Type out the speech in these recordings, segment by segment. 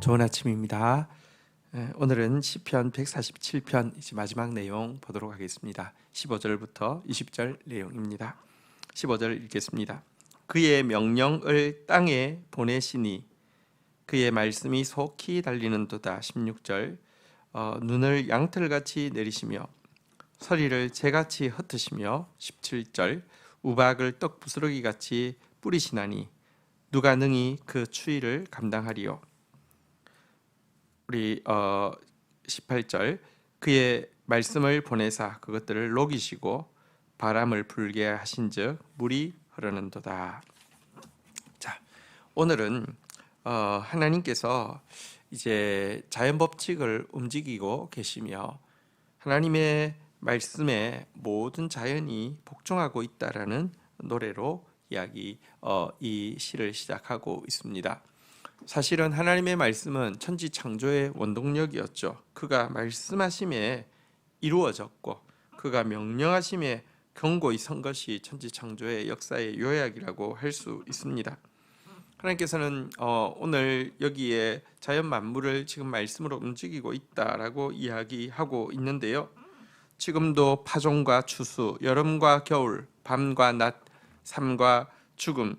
좋은 아침입니다. 에, 오늘은 시편 147편 이제 마지막 내용 보도록 하겠습니다. 15절부터 20절 내용입니다. 15절 읽겠습니다. 그의 명령을 땅에 보내시니 그의 말씀이 속히 달리는도다. 16절 어, 눈을 양털같이 내리시며 서리를 재같이 흩으시며 17절 우박을 떡 부스러기 같이 뿌리시나니 누가 능히 그 추위를 감당하리요. 우리 어 18절 그의 말씀을 보내사 그것들을 녹이시고 바람을 불게 하신즉 물이 흐르는도다. 자, 오늘은 어 하나님께서 이제 자연 법칙을 움직이고 계시며 하나님의 말씀에 모든 자연이 복종하고 있다라는 노래로 이야기 어, 이 시를 시작하고 있습니다. 사실은 하나님의 말씀은 천지 창조의 원동력이었죠. 그가 말씀하심에 이루어졌고 그가 명령하심에 경고히 선 것이 천지 창조의 역사의 요약이라고 할 수 있습니다. 하나님께서는 어, 오늘 여기에 자연 만물을 지금 말씀으로 움직이고 있다라고 이야기하고 있는데요. 지금도 파종과 추수, 여름과 겨울, 밤과 낮, 삶과 죽음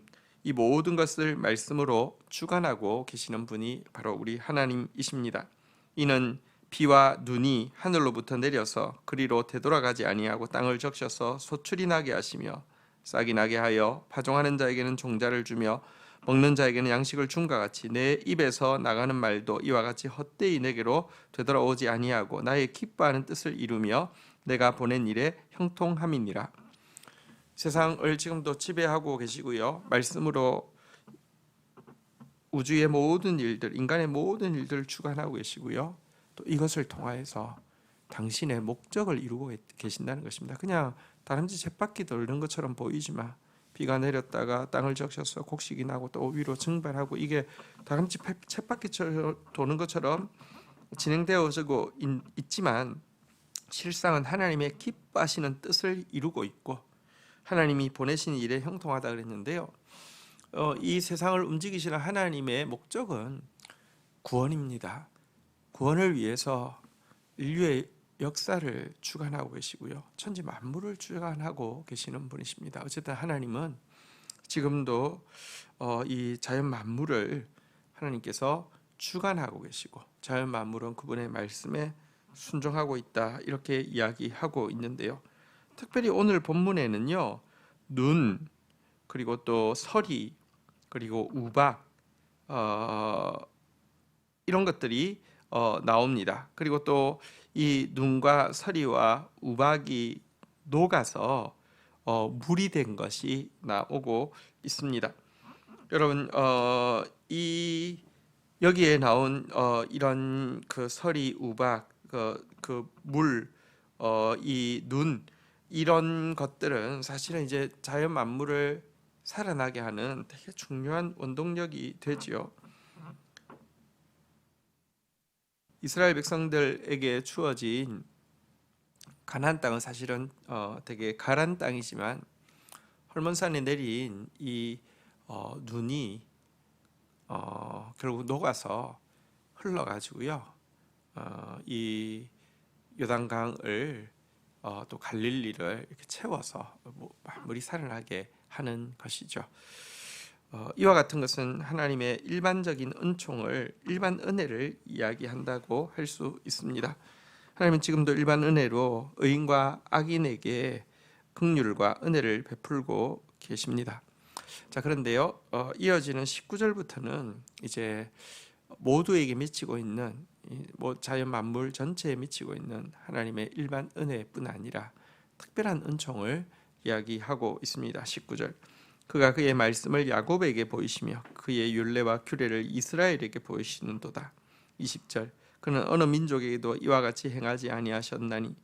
이 모든 것을 말씀으로 주관하고 계시는 분이 바로 우리 하나님이십니다. 이는 비와 눈이 하늘로부터 내려서 그리로 되돌아가지 아니하고 땅을 적셔서 소출이 나게 하시며 싹이 나게 하여 파종하는 자에게는 종자를 주며 먹는 자에게는 양식을 준과 같이 내 입에서 나가는 말도 이와 같이 헛되이 내게로 되돌아오지 아니하고 나의 기뻐하는 뜻을 이루며 내가 보낸 일에 형통함이니라. 세상을 지금도 지배하고 계시고요. 말씀으로 우주의 모든 일들, 인간의 모든 일들을 주관하고 계시고요. 또 이것을 통하여서 당신의 목적을 이루고 계신다는 것입니다. 그냥 다람쥐 쳇바퀴 돌는 것처럼 보이지만 비가 내렸다가 땅을 적셔서 곡식이 나고 또 위로 증발하고 이게 다람쥐 쳇바퀴처럼 도는 것처럼 진행되어지고 있지만 실상은 하나님의 기뻐하시는 뜻을 이루고 있고 하나님이 보내신 일에 형통하다 그랬는데요. 어, 이 세상을 움직이시는 하나님의 목적은 구원입니다. 구원을 위해서 인류의 역사를 주관하고 계시고요. 천지 만물을 주관하고 계시는 분이십니다. 어쨌든 하나님은 지금도 어, 이 자연 만물을 하나님께서 주관하고 계시고 자연 만물은 그분의 말씀에 순종하고 있다 이렇게 이야기하고 있는데요. 특별히 오늘 본문에는요 눈 그리고 또 서리 그리고 우박 어, 이런 것들이 어, 나옵니다. 그리고 또 이 눈과 서리와 우박이 녹아서 어, 물이 된 것이 나오고 있습니다. 여러분 어, 이 여기에 나온 어, 이런 그 서리 우박 그물 어, 이눈 이런 것들은 사실은 이제 자연 만물을 살아나게 하는 되게 중요한 원동력이 되지요. 이스라엘 백성들에게 주어진 가나안 땅은 사실은 어, 되게 가란 땅이지만 헐몬산에 내린 이 어, 눈이 어, 결국 녹아서 흘러가지고요. 어, 이 요단강을 어, 또 갈릴리를 이렇게 채워서 뭐 만물이 살아나게 하는 것이죠. 어, 이와 같은 것은 하나님의 일반적인 은총을 일반 은혜를 이야기한다고 할 수 있습니다. 하나님은 지금도 일반 은혜로 의인과 악인에게 긍휼과 은혜를 베풀고 계십니다. 자 그런데요 어, 이어지는 19절부터는 이제 모두에게 미치고 있는 뭐 자연 만물 전체에 미치고 있는 하나님의 일반 은혜뿐 아니라 특별한 은총을 이야기하고 있습니다. 19절. 그가 그의 말씀을 야곱에게 보이시며 그의 율례와 규례를 이스라엘에게 보이시는도다. 20절. 그는 어느 민족에게도 이와 같이 행하지 아니하셨나니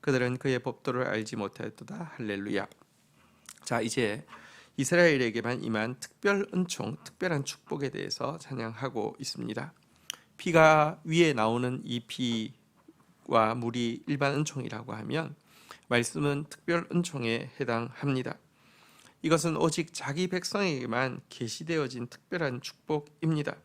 그들은 그의 법도를 알지 못하였도다. 할렐루야. 자, 이제 이스라엘에게만 임한 특별 은총, 특별한 축복에 대해서 찬양하고 있습니다. 피가 위에 나오는 이 피와 물이 일반 은총이라고 하면 말씀은 특별 은총에 해당합니다. 이것은 오직 자기 백성에게만 계시되어진 특별한 축복입니다.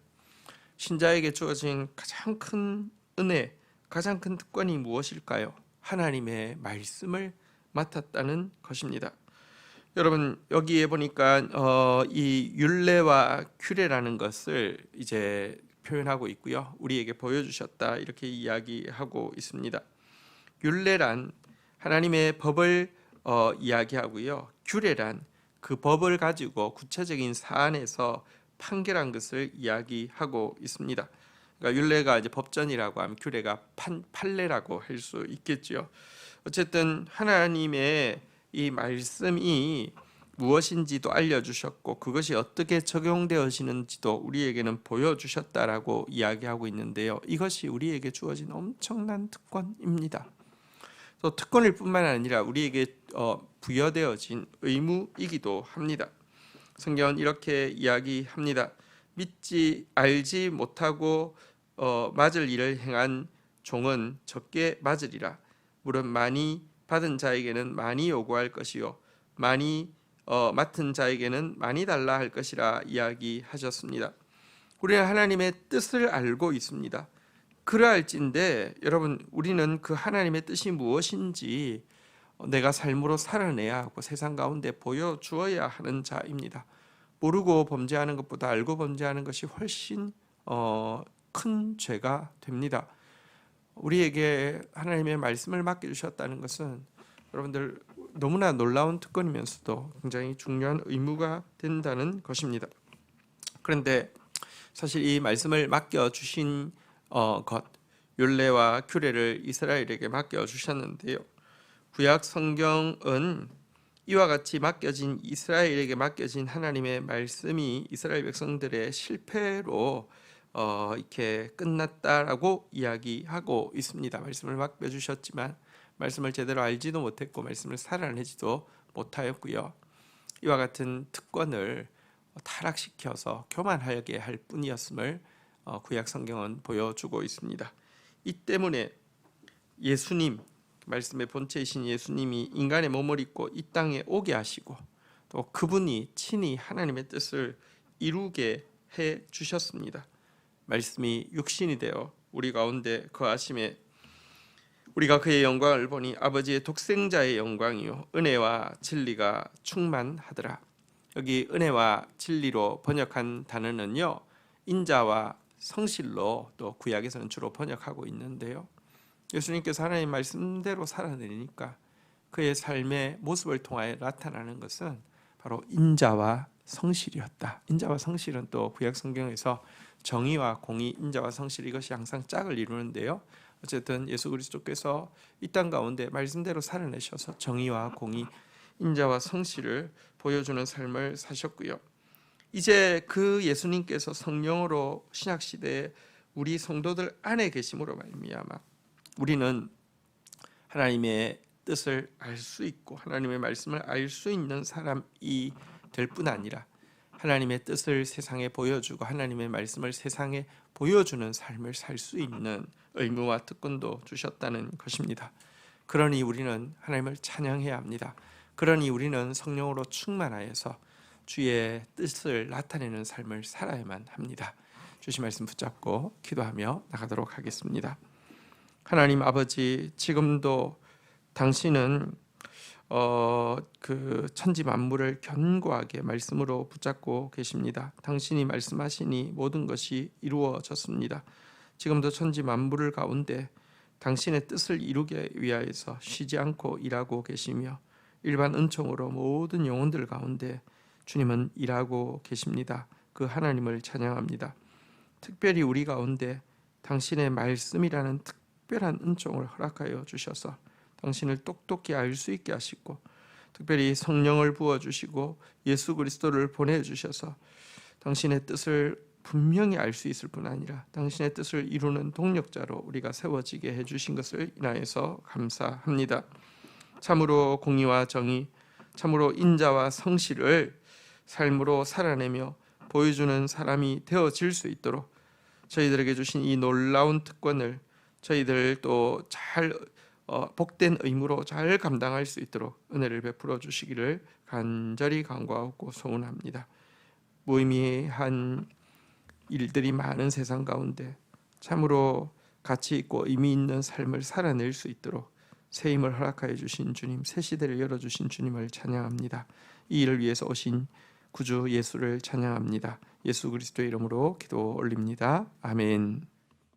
신자에게 주어진 가장 큰 은혜, 가장 큰 특권이 무엇일까요? 하나님의 말씀을 맡았다는 것입니다. 여러분 여기에 보니까 어, 이 율례와 규례라는 것을 이제 표현하고 있고요. 우리에게 보여주셨다 이렇게 이야기하고 있습니다. 율례란 하나님의 법을 어, 이야기하고요. 규례란 그 법을 가지고 구체적인 사안에서 판결한 것을 이야기하고 있습니다. 그러니까 율례가 이제 법전이라고 하면 규례가 판, 판례라고 할 수 있겠죠. 어쨌든 하나님의 이 말씀이 무엇인지도 알려주셨고 그것이 어떻게 적용되어지는지도 우리에게는 보여주셨다라고 이야기하고 있는데요. 이것이 우리에게 주어진 엄청난 특권입니다. 또 특권일 뿐만 아니라 우리에게 어, 부여되어진 의무이기도 합니다. 성경은 이렇게 이야기합니다. 믿지 알지 못하고 어, 맞을 일을 행한 종은 적게 맞으리라. 물은 많이 받은 자에게는 많이 요구할 것이요 많이 어, 맡은 자에게는 많이 달라 할 것이라 이야기하셨습니다. 우리는 하나님의 뜻을 알고 있습니다. 그러할진데 여러분 우리는 그 하나님의 뜻이 무엇인지 내가 삶으로 살아내야 하고 세상 가운데 보여주어야 하는 자입니다. 모르고 범죄하는 것보다 알고 범죄하는 것이 훨씬 어, 큰 죄가 됩니다. 우리에게 하나님의 말씀을 맡겨 주셨다는 것은 여러분들 너무나 놀라운 특권이면서도 굉장히 중요한 의무가 된다는 것입니다. 그런데 사실 이 말씀을 맡겨 주신 어, 것 율례와 규례를 이스라엘에게 맡겨 주셨는데요. 구약 성경은 이와 같이 맡겨진 이스라엘에게 맡겨진 하나님의 말씀이 이스라엘 백성들의 실패로 어, 이렇게 끝났다라고 이야기하고 있습니다. 말씀을 맡겨 주셨지만 말씀을 제대로 알지도 못했고 말씀을 살아내지도 못하였고요. 이와 같은 특권을 타락시켜서 교만하게 할 뿐이었음을 어, 구약 성경은 보여주고 있습니다. 이 때문에 예수님 말씀의 본체이신 예수님이 인간의 몸을 입고 이 땅에 오게 하시고 또 그분이 친히 하나님의 뜻을 이루게 해 주셨습니다. 말씀이 육신이 되어 우리 가운데 거하심에 우리가 그의 영광을 보니 아버지의 독생자의 영광이요 은혜와 진리가 충만하더라. 여기 은혜와 진리로 번역한 단어는요 인자와 성실로 또 구약에서는 주로 번역하고 있는데요. 예수님께서 하나님 말씀대로 살아내니까 그의 삶의 모습을 통하여 나타나는 것은 바로 인자와 성실이었다. 인자와 성실은 또 구약 성경에서 정의와 공의, 인자와 성실 이것이 항상 짝을 이루는데요. 어쨌든 예수 그리스도께서 이 땅 가운데 말씀대로 살아내셔서 정의와 공의, 인자와 성실을 보여주는 삶을 사셨고요. 이제 그 예수님께서 성령으로 신약 시대에 우리 성도들 안에 계심으로 말미암아 우리는 하나님의 뜻을 알 수 있고 하나님의 말씀을 알 수 있는 사람이 될 뿐 아니라 하나님의 뜻을 세상에 보여주고 하나님의 말씀을 세상에 보여주는 삶을 살 수 있는 의무와 특권도 주셨다는 것입니다. 그러니 우리는 하나님을 찬양해야 합니다. 그러니 우리는 성령으로 충만하여서 주의 뜻을 나타내는 삶을 살아야만 합니다. 주신 말씀 붙잡고 기도하며 나가도록 하겠습니다. 하나님 아버지 지금도 당신은 어, 그 천지 만물을 견고하게 말씀으로 붙잡고 계십니다. 당신이 말씀하시니 모든 것이 이루어졌습니다. 지금도 천지 만물을 가운데 당신의 뜻을 이루기 위하여서 쉬지 않고 일하고 계시며 일반 은총으로 모든 영혼들 가운데 주님은 일하고 계십니다. 그 하나님을 찬양합니다. 특별히 우리 가운데 당신의 말씀이라는 특별한 은총을 허락하여 주셔서 당신을 똑똑히 알 수 있게 하시고 특별히 성령을 부어 주시고 예수 그리스도를 보내 주셔서 당신의 뜻을 분명히 알 수 있을 뿐 아니라 당신의 뜻을 이루는 동력자로 우리가 세워지게 해 주신 것을 인하여서 감사합니다. 참으로 공의와 정의, 참으로 인자와 성실을 삶으로 살아내며 보여주는 사람이 되어질 수 있도록 저희들에게 주신 이 놀라운 특권을 저희들 또잘 어, 복된 의무로 잘 감당할 수 있도록 은혜를 베풀어 주시기를 간절히 간구하고 소원합니다. 무의미한 일들이 많은 세상 가운데 참으로 가치 있고 의미 있는 삶을 살아낼 수 있도록 새 힘을 허락하여 주신 주님, 새 시대를 열어 주신 주님을 찬양합니다. 이 일을 위해서 오신 구주 예수를 찬양합니다. 예수 그리스도의 이름으로 기도 올립니다. 아멘.